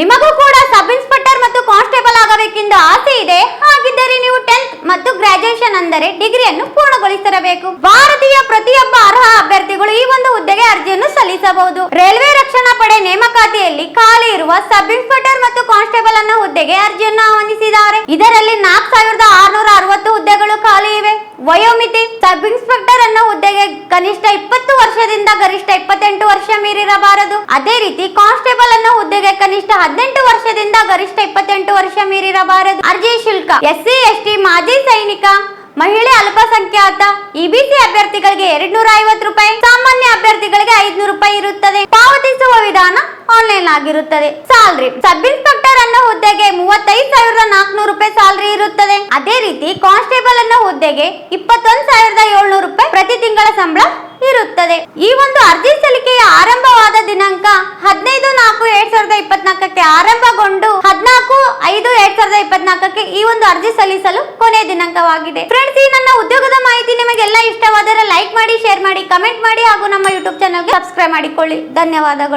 ನಿಮಗೂ ಕೂಡ sub inspector ಮತ್ತು ಕಾನ್ಸ್ಟೇಬಲ್ ಆಗಬೇಕೆಂದು ಆಸೆ ಇದೆ. ಹಾಗಿದ್ದರೆ ನೀವು ಟೆಂತ್ ಮತ್ತು ಗ್ರಾಜುಯೇಷನ್ ಅಂದರೆ ಡಿಗ್ರಿಯನ್ನು ಪೂರ್ಣಗೊಳಿಸಿರಬೇಕು. ಭಾರತೀಯ ಪ್ರತಿಯೊಬ್ಬ ಅರ್ಹ ಅಭ್ಯರ್ಥಿಗಳು ಈ ಒಂದು ಹುದ್ದೆಗೆ ಅರ್ಜಿಯನ್ನು ಸಲ್ಲಿಸಬಹುದು. ರೈಲ್ವೆ ರಕ್ಷಣಾ ಪಡೆ ನೇಮಕಾತಿಯಲ್ಲಿ ಖಾಲಿ ಇರುವ ಸಬ್ ಇನ್ಸ್ಪೆಕ್ಟರ್ ಮತ್ತು ಕಾನ್ಸ್ಟೇಬಲ್ ಅನ್ನೋ ಹುದ್ದೆಗೆ ಅರ್ಜಿಯನ್ನು ಆಹ್ವಾನಿಸಿದ್ದಾರೆ. ಇದರಲ್ಲಿ ನಾಲ್ಕು ಸಾವಿರದ ಆರುನೂರ ಅರವತ್ತು ಹುದ್ದೆಗಳು ಖಾಲಿ ಇವೆ. ವಯೋಮಿತಿ, ಸಬ್ ಇನ್ಸ್ಪೆಕ್ಟರ್ ಅನ್ನ ಹುದ್ದೆಗೆ ಕನಿಷ್ಠ ಇಪ್ಪತ್ತು ವರ್ಷದಿಂದ ಗರಿಷ್ಠ ಇಪ್ಪತ್ತೆಂಟು ವರ್ಷ ಮೀರಿರಬಾರದು. ಅದೇ ರೀತಿ ಕಾನ್ಸ್ಟೇಬಲ್ ಅನ್ನೋ ಹುದ್ದೆಗೆ ಕನಿಷ್ಠ ಹದಿನೆಂಟು ವರ್ಷದಿಂದ ಗರಿಷ್ಠ ಇಪ್ಪತ್ತೆಂಟು ವರ್ಷ ಮೀರಿರಬಾರದು. ಅರ್ಜಿ ಶುಲ್ಕ. ಎಸ್ಸಿ, ಎಸ್ಟಿ, ಮಾಜಿ ಸೈನಿಕ, ಮಹಿಳೆ ಅಲ್ಪಸಂಖ್ಯಾತ ಇಬಿಸಿ ಅಭ್ಯರ್ಥಿಗಳಿಗೆ ಎರಡ್ ನೂರ ಐವತ್ತು ರೂಪಾಯಿ, ಸಾಮಾನ್ಯ ಅಭ್ಯರ್ಥಿಗಳಿಗೆ ಐದ್ನೂರು ರೂಪಾಯಿ ಇರುತ್ತದೆ. ಪಾವತಿಸುವ ವಿಧಾನ ಆನ್ಲೈನ್ ಆಗಿರುತ್ತದೆ. ಸ್ಯಾಲ್ರಿ. ಸಬ್ ಇನ್ಸ್ಪೆಕ್ಟರ್ ಅನ್ನೋ ಹುದ್ದೆಗೆ ಮೂವತ್ತೈದು ಸಾವಿರದ ನಾಲ್ಕುನೂರು ರೂಪಾಯಿ ಸ್ಯಾಲ್ರಿ ಇರುತ್ತದೆ. ಅದೇ ರೀತಿ ಕಾನ್ಸ್ಟೇಬಲ್ ಅನ್ನೋ ಹುದ್ದೆಗೆ ಇಪ್ಪತ್ತೊಂದು ಸಾವಿರದ ಏಳ್ನೂರು ರೂಪಾಯಿ ಪ್ರತಿ ತಿಂಗಳ ಸಂಬಳ ಇರುತ್ತದೆ. ಈ ಒಂದು ಅರ್ಜಿ ಸಲ್ಲಿಕೆಯ ಆರಂಭವಾದ ದಿನಾಂಕ ಹದಿನೈದು ನಾಲ್ಕು ಎರಡ್ ಸಾವಿರದ ಇಪ್ಪತ್ನಾಲ್ಕಕ್ಕೆ ಆರಂಭಗೊಂಡು ಹದಿನಾಲ್ಕು, ಐದು ಎರಡ್ ಸಾವಿರದ ಇಪ್ಪತ್ನಾಲ್ಕಕ್ಕೆ ಈ ಒಂದು ಅರ್ಜಿ ಸಲ್ಲಿಸಲು ಕೊನೆಯ ದಿನಾಂಕವಾಗಿದೆ. ಫ್ರೆಂಡ್ಸ್ ಈ ನನ್ನ ಉದ್ಯೋಗದ ಮಾಹಿತಿ ನಿಮಗೆಲ್ಲ ಇಷ್ಟವಾದರೆ ಲೈಕ್ ಮಾಡಿ ಶೇರ್ ಮಾಡಿ ಕಮೆಂಟ್ ಮಾಡಿ ಹಾಗೂ ನಮ್ಮ ಯೂಟ್ಯೂಬ್ ಚಾನಲ್ಗೆ ಸಬ್ಸ್ಕ್ರೈಬ್ ಮಾಡಿಕೊಳ್ಳಿ. ಧನ್ಯವಾದಗಳು.